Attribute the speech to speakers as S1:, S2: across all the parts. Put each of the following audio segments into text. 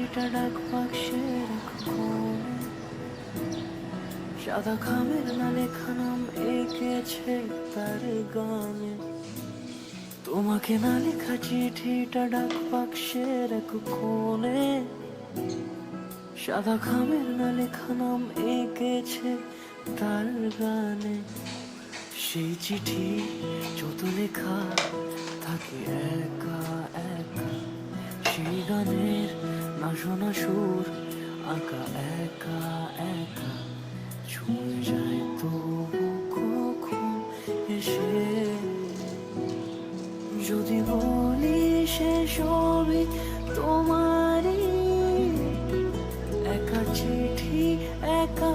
S1: চিঠিটা ডাক বাক্সের এক কোণে সাদা খামের না লেখা নাম এঁকেছে তার গানে। তোমাকে না লেখা চিঠিটা ডাক বাক্সের এক কোণে। সাদা খামের না লেখা নাম এঁকেছে তার গানে। সেই চিঠি যত লেখা থাকে একা একা সেই গানের না শোনা সুর আঁকা একা একা। ছুঁয়ে যায় তবু কখন এসে? যদি বলি সে সবই তোমারই, একা চিঠি, একা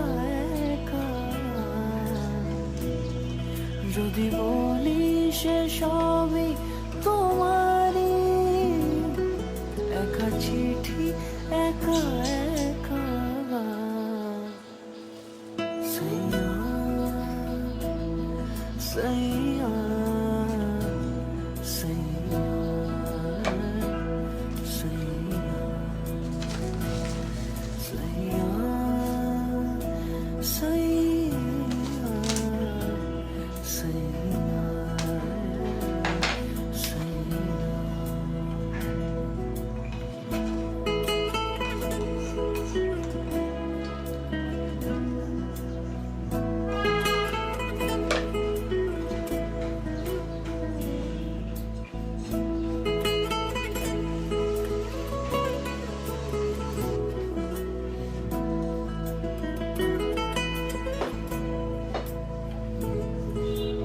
S1: একা। যদি বলি সে সবই তোমারই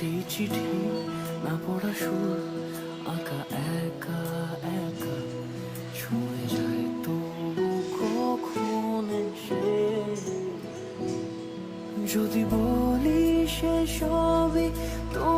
S1: সেই চিঠি না পড়া সুর, আঁকা, একা একা। ছুঁয়ে যায় তবু কখন সে। যদি বলি সে সবই তোমারই